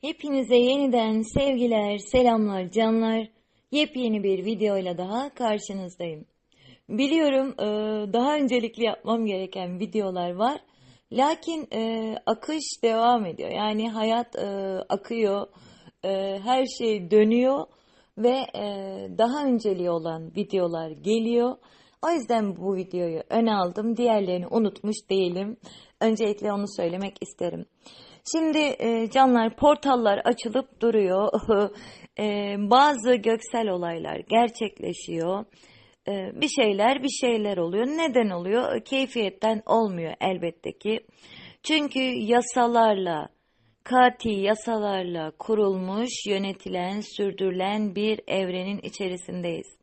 Hepinize yeniden sevgiler, selamlar, canlar. Yepyeni bir videoyla daha karşınızdayım. Biliyorum e, daha öncelikli yapmam gereken videolar var. Lakin e, akış devam ediyor. Yani hayat e, akıyor, her şey dönüyor ve daha önceliği olan videolar geliyor. O yüzden bu videoyu öne aldım. Diğerlerini unutmuş değilim. Öncelikle onu söylemek isterim. Şimdi e, canlar portallar açılıp duruyor. e, bazı göksel olaylar gerçekleşiyor. E, bir şeyler bir şeyler oluyor. Neden oluyor? Keyfiyetten olmuyor elbette ki. Çünkü yasalarla, kati yasalarla kurulmuş, yönetilen, sürdürülen bir evrenin içerisindeyiz.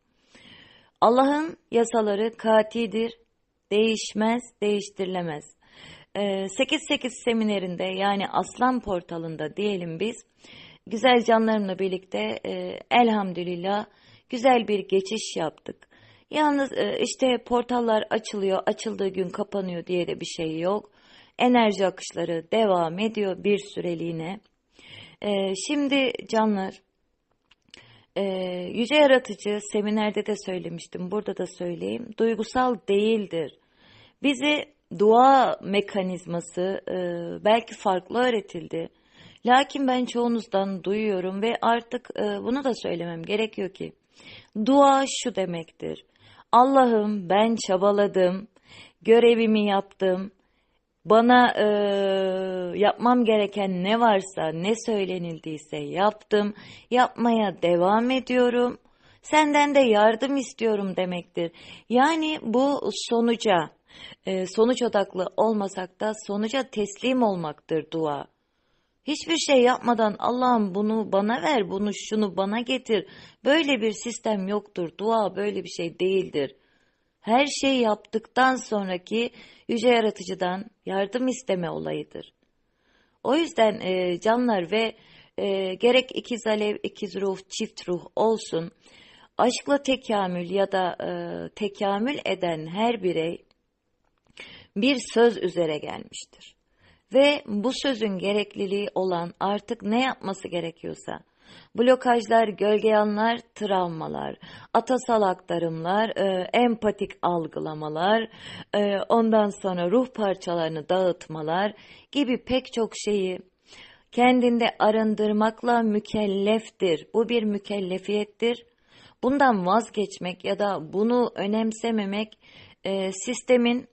Allah'ın yasaları katidir, değişmez, değiştirilemez. 8-8 ee, seminerinde yani Aslan portalında diyelim biz güzel canlarımla birlikte e, elhamdülillah güzel bir geçiş yaptık. Yalnız e, işte portallar açılıyor, açıldığı gün kapanıyor diye de bir şey yok. Enerji akışları devam ediyor bir süreliğine. E, şimdi canlar, Yüce Yaratıcı seminerde de söylemiştim, burada da söyleyeyim. Duygusal değildir. Bizi dua mekanizması e, belki farklı öğretildi. Lakin ben çoğunuzdan duyuyorum ve artık e, bunu da söylemem gerekiyor ki dua şu demektir. Allah'ım ben çabaladım, görevimi yaptım, bana e, yapmam gereken ne varsa, ne söylenildiyse yaptım, yapmaya devam ediyorum. Senden de yardım istiyorum demektir. Yani bu sonuca, e, sonuç odaklı olmasak da sonuca teslim olmaktır dua. Hiçbir şey yapmadan Allah'ım bunu bana ver, bunu şunu bana getir. Böyle bir sistem yoktur. Dua böyle bir şey değildir. Her şey yaptıktan sonraki yüce yaratıcıdan yardım isteme olayıdır. O yüzden e, canlar ve e, gerek ikiz alev, ikiz ruh, çift ruh olsun, aşkla tekamül ya da e, tekamül eden her birey bir söz üzere gelmiştir. Ve bu sözün gerekliliği olan artık ne yapması gerekiyorsa, blokajlar, gölgeyanlar, travmalar, atasal aktarımlar, e, empatik algılamalar, e, ondan sonra ruh parçalarını dağıtmalar gibi pek çok şeyi kendinde arındırmakla mükelleftir. Bu bir mükellefiyettir. Bundan vazgeçmek ya da bunu önemsememek e, sistemin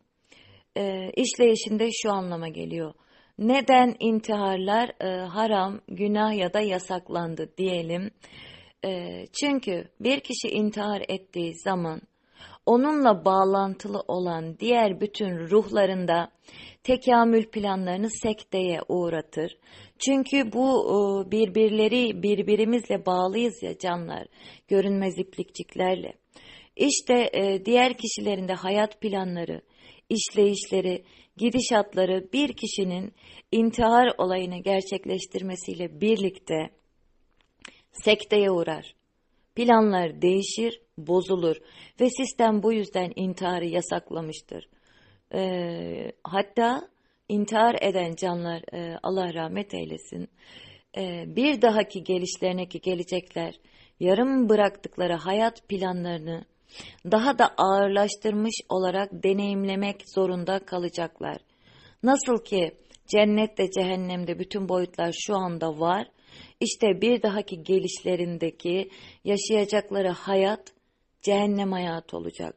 e, işleyişinde şu anlama geliyor. Neden intiharlar e, haram, günah ya da yasaklandı diyelim. E, çünkü bir kişi intihar ettiği zaman onunla bağlantılı olan diğer bütün ruhlarında tekamül planlarını sekteye uğratır. Çünkü bu e, birbirleri birbirimizle bağlıyız ya canlar, görünmez iplikçiklerle. İşte e, diğer kişilerin de hayat planları, işleyişleri, gidişatları bir kişinin intihar olayını gerçekleştirmesiyle birlikte sekteye uğrar. Planlar değişir, bozulur ve sistem bu yüzden intiharı yasaklamıştır. Ee, hatta intihar eden canlar e, Allah rahmet eylesin e, bir dahaki gelişlerine ki gelecekler yarım bıraktıkları hayat planlarını daha da ağırlaştırmış olarak deneyimlemek zorunda kalacaklar. Nasıl ki cennette cehennemde bütün boyutlar şu anda var, işte bir dahaki gelişlerindeki yaşayacakları hayat cehennem hayatı olacak.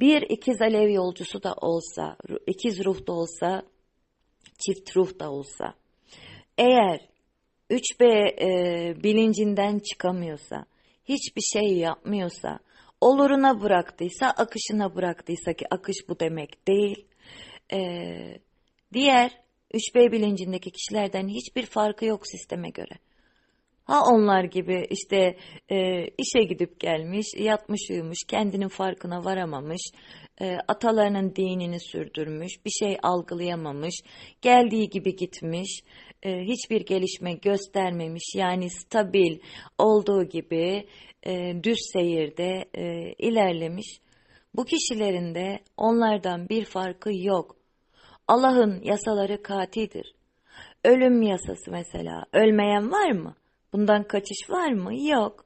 Bir ikiz alev yolcusu da olsa, ikiz ruh da olsa, çift ruh da olsa, eğer 3B e, bilincinden çıkamıyorsa, hiçbir şey yapmıyorsa, oluruna bıraktıysa, akışına bıraktıysa ki akış bu demek değil. Ee, diğer 3B bilincindeki kişilerden hiçbir farkı yok sisteme göre. Ha onlar gibi işte e, işe gidip gelmiş, yatmış uyumuş, kendinin farkına varamamış, e, atalarının dinini sürdürmüş, bir şey algılayamamış, geldiği gibi gitmiş, e, hiçbir gelişme göstermemiş, yani stabil olduğu gibi e, düz seyirde e, ilerlemiş. Bu kişilerin de onlardan bir farkı yok. Allah'ın yasaları katidir. Ölüm yasası mesela. Ölmeyen var mı? Bundan kaçış var mı? Yok.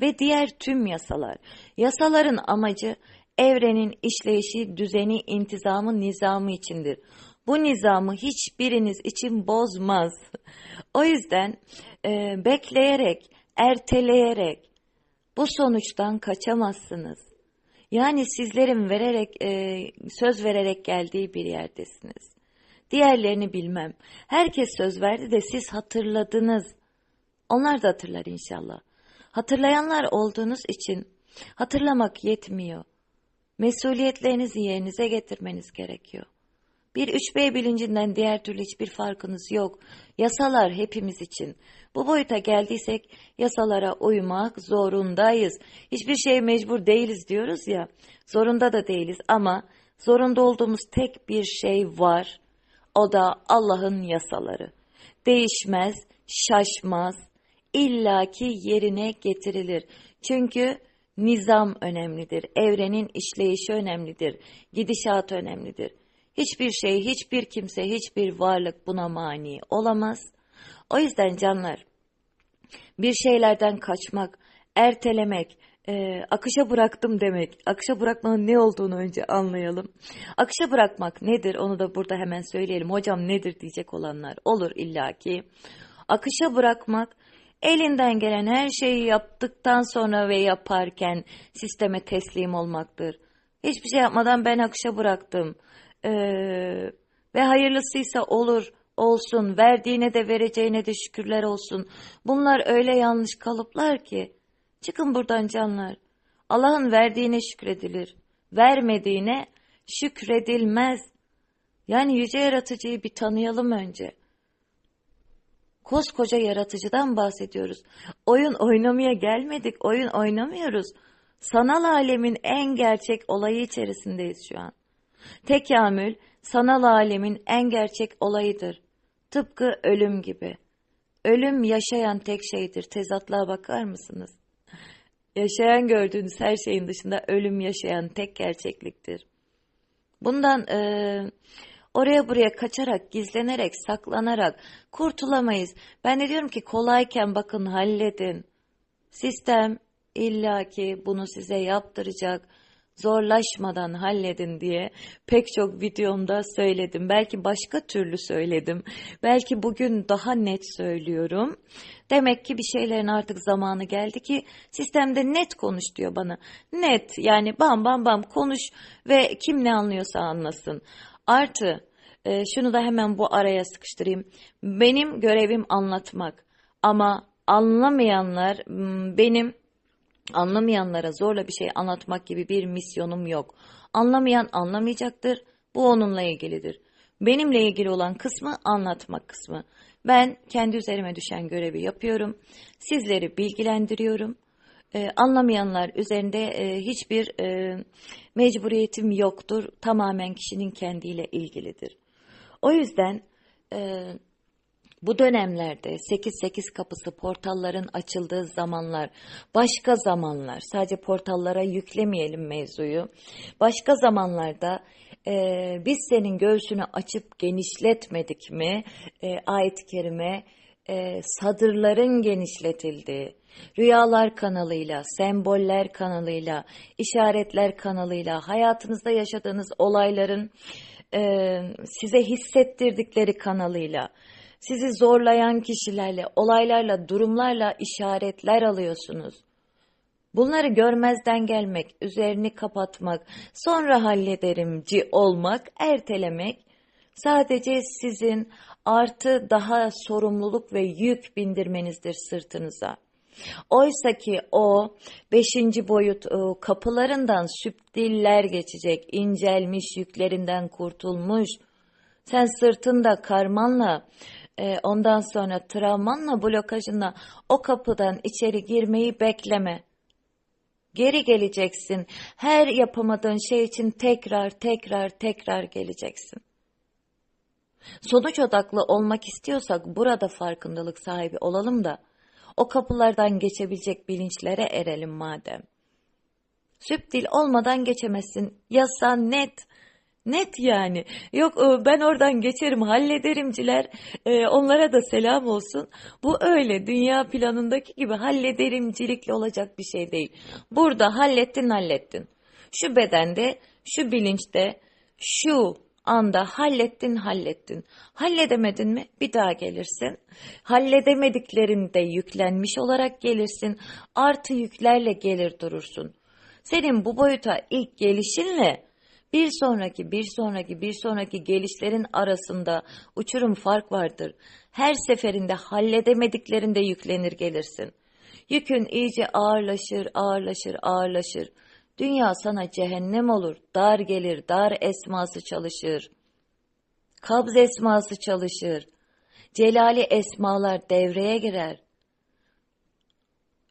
Ve diğer tüm yasalar. Yasaların amacı evrenin işleyişi, düzeni, intizamı, nizamı içindir. Bu nizamı hiçbiriniz için bozmaz. O yüzden e, bekleyerek, erteleyerek bu sonuçtan kaçamazsınız. Yani sizlerin vererek, e, söz vererek geldiği bir yerdesiniz. Diğerlerini bilmem. Herkes söz verdi de siz hatırladınız. Onlar da hatırlar inşallah. Hatırlayanlar olduğunuz için hatırlamak yetmiyor. Mesuliyetlerinizi yerinize getirmeniz gerekiyor. Bir 3B bilincinden diğer türlü hiçbir farkınız yok. Yasalar hepimiz için. Bu boyuta geldiysek yasalara uymak zorundayız. Hiçbir şeye mecbur değiliz diyoruz ya. Zorunda da değiliz ama zorunda olduğumuz tek bir şey var. O da Allah'ın yasaları. Değişmez, şaşmaz, illaki yerine getirilir. Çünkü nizam önemlidir. Evrenin işleyişi önemlidir. Gidişatı önemlidir. Hiçbir şey, hiçbir kimse, hiçbir varlık buna mani olamaz. O yüzden canlar bir şeylerden kaçmak, ertelemek, e, akışa bıraktım demek. Akışa bırakmanın ne olduğunu önce anlayalım. Akışa bırakmak nedir? Onu da burada hemen söyleyelim. Hocam nedir diyecek olanlar olur illaki. Akışa bırakmak elinden gelen her şeyi yaptıktan sonra ve yaparken sisteme teslim olmaktır. Hiçbir şey yapmadan ben akışa bıraktım. Ee, ve hayırlısıysa olur, olsun, verdiğine de vereceğine de şükürler olsun. Bunlar öyle yanlış kalıplar ki. Çıkın buradan canlar. Allah'ın verdiğine şükredilir. Vermediğine şükredilmez. Yani yüce yaratıcıyı bir tanıyalım önce. Koskoca yaratıcıdan bahsediyoruz. Oyun oynamaya gelmedik, oyun oynamıyoruz. Sanal alemin en gerçek olayı içerisindeyiz şu an. Tekamül, sanal alemin en gerçek olayıdır. Tıpkı ölüm gibi. Ölüm yaşayan tek şeydir. Tezatlığa bakar mısınız? Yaşayan gördüğünüz her şeyin dışında ölüm yaşayan tek gerçekliktir. Bundan e, oraya buraya kaçarak, gizlenerek, saklanarak kurtulamayız. Ben de diyorum ki kolayken bakın halledin. Sistem illaki bunu size yaptıracak zorlaşmadan halledin diye pek çok videomda söyledim. Belki başka türlü söyledim. Belki bugün daha net söylüyorum. Demek ki bir şeylerin artık zamanı geldi ki sistemde net konuş diyor bana. Net yani bam bam bam konuş ve kim ne anlıyorsa anlasın. Artı e, şunu da hemen bu araya sıkıştırayım. Benim görevim anlatmak ama anlamayanlar benim Anlamayanlara zorla bir şey anlatmak gibi bir misyonum yok. Anlamayan anlamayacaktır. Bu onunla ilgilidir. Benimle ilgili olan kısmı anlatmak kısmı. Ben kendi üzerime düşen görevi yapıyorum. Sizleri bilgilendiriyorum. Ee, anlamayanlar üzerinde e, hiçbir e, mecburiyetim yoktur. Tamamen kişinin kendiyle ilgilidir. O yüzden e, bu dönemlerde 8-8 kapısı portalların açıldığı zamanlar, başka zamanlar, sadece portallara yüklemeyelim mevzuyu. Başka zamanlarda e, biz senin göğsünü açıp genişletmedik mi? E, ayet-i kerime e, sadırların genişletildiği, rüyalar kanalıyla, semboller kanalıyla, işaretler kanalıyla, hayatınızda yaşadığınız olayların e, size hissettirdikleri kanalıyla, sizi zorlayan kişilerle, olaylarla, durumlarla işaretler alıyorsunuz. Bunları görmezden gelmek, üzerini kapatmak, sonra hallederimci olmak, ertelemek sadece sizin artı daha sorumluluk ve yük bindirmenizdir sırtınıza. Oysa ki o beşinci boyut e, kapılarından süptiller geçecek, incelmiş yüklerinden kurtulmuş. Sen sırtında karmanla e, ondan sonra travmanla blokajınla o kapıdan içeri girmeyi bekleme. Geri geleceksin. Her yapamadığın şey için tekrar tekrar tekrar geleceksin. Sonuç odaklı olmak istiyorsak burada farkındalık sahibi olalım da o kapılardan geçebilecek bilinçlere erelim madem. Süpdil olmadan geçemezsin. Yasa net. Net yani. Yok e, ben oradan geçerim hallederimciler e, onlara da selam olsun. Bu öyle dünya planındaki gibi hallederimcilikle olacak bir şey değil. Burada hallettin hallettin. Şu bedende, şu bilinçte, şu anda hallettin hallettin. Halledemedin mi bir daha gelirsin. Halledemediklerinde yüklenmiş olarak gelirsin. Artı yüklerle gelir durursun. Senin bu boyuta ilk gelişinle bir sonraki, bir sonraki, bir sonraki gelişlerin arasında uçurum fark vardır. Her seferinde halledemediklerinde yüklenir gelirsin. Yükün iyice ağırlaşır, ağırlaşır, ağırlaşır. Dünya sana cehennem olur, dar gelir, dar esması çalışır. Kabz esması çalışır. Celali esmalar devreye girer.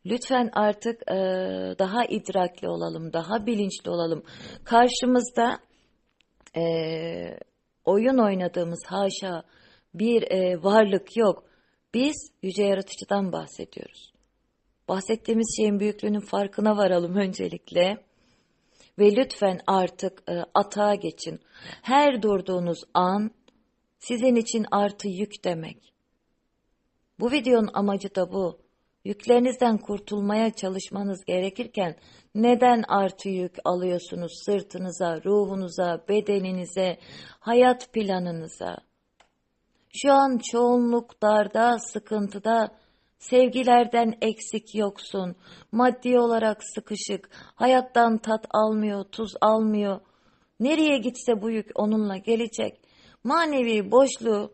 Lütfen artık e, daha idrakli olalım, daha bilinçli olalım. Karşımızda e, oyun oynadığımız haşa bir e, varlık yok. Biz yüce yaratıcıdan bahsediyoruz. Bahsettiğimiz şeyin büyüklüğünün farkına varalım öncelikle. Ve lütfen artık e, atağa geçin. Her durduğunuz an sizin için artı yük demek. Bu videonun amacı da bu. Yüklerinizden kurtulmaya çalışmanız gerekirken neden artı yük alıyorsunuz sırtınıza, ruhunuza, bedeninize, hayat planınıza? Şu an çoğunluk darda, sıkıntıda, sevgilerden eksik yoksun, maddi olarak sıkışık, hayattan tat almıyor, tuz almıyor. Nereye gitse bu yük onunla gelecek. Manevi boşluğu,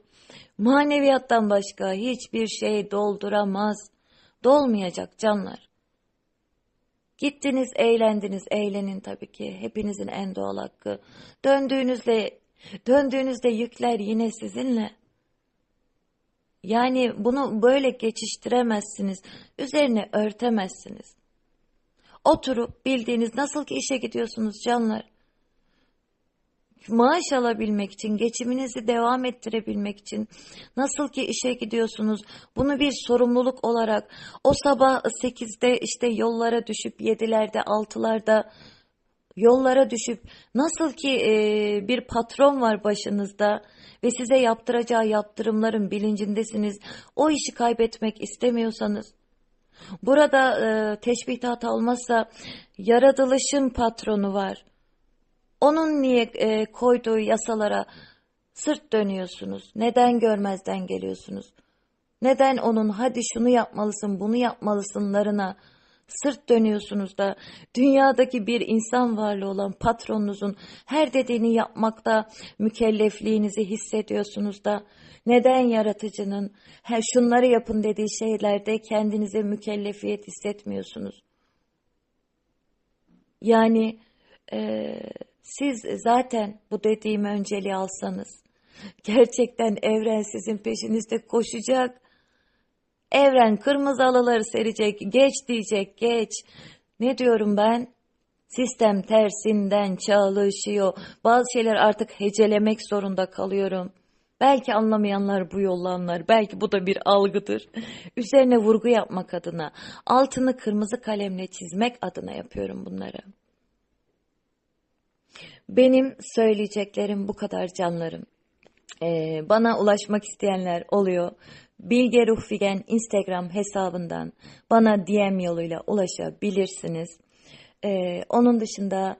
maneviyattan başka hiçbir şey dolduramaz.'' dolmayacak canlar. Gittiniz, eğlendiniz, eğlenin tabii ki. Hepinizin en doğal hakkı. Döndüğünüzde, döndüğünüzde yükler yine sizinle. Yani bunu böyle geçiştiremezsiniz. Üzerine örtemezsiniz. Oturup bildiğiniz nasıl ki işe gidiyorsunuz canlar maaş alabilmek için, geçiminizi devam ettirebilmek için nasıl ki işe gidiyorsunuz bunu bir sorumluluk olarak o sabah 8'de işte yollara düşüp 7'lerde 6'larda yollara düşüp nasıl ki e, bir patron var başınızda ve size yaptıracağı yaptırımların bilincindesiniz. O işi kaybetmek istemiyorsanız burada e, teşbih hata olmazsa yaratılışın patronu var. Onun niye e, koyduğu yasalara sırt dönüyorsunuz? Neden görmezden geliyorsunuz? Neden onun hadi şunu yapmalısın, bunu yapmalısınlarına sırt dönüyorsunuz da dünyadaki bir insan varlığı olan patronunuzun her dediğini yapmakta mükellefliğinizi hissediyorsunuz da neden yaratıcının her şunları yapın dediği şeylerde kendinize mükellefiyet hissetmiyorsunuz? Yani e, siz zaten bu dediğimi önceliği alsanız, gerçekten evren sizin peşinizde koşacak. Evren kırmızı alıları serecek, geç diyecek, geç. Ne diyorum ben? Sistem tersinden çalışıyor. Bazı şeyler artık hecelemek zorunda kalıyorum. Belki anlamayanlar bu yollanlar, belki bu da bir algıdır. Üzerine vurgu yapmak adına, altını kırmızı kalemle çizmek adına yapıyorum bunları. Benim söyleyeceklerim bu kadar canlarım. Ee, bana ulaşmak isteyenler oluyor. Bilge Ruhfigen Instagram hesabından bana DM yoluyla ulaşabilirsiniz. Ee, onun dışında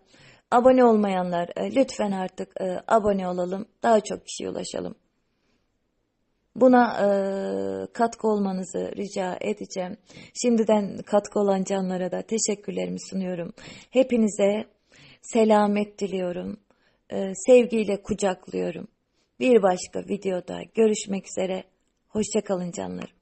abone olmayanlar e, lütfen artık e, abone olalım. Daha çok kişiye ulaşalım. Buna e, katkı olmanızı rica edeceğim. Şimdiden katkı olan canlara da teşekkürlerimi sunuyorum. Hepinize selamet diliyorum. Ee, sevgiyle kucaklıyorum. Bir başka videoda görüşmek üzere. Hoşçakalın canlarım.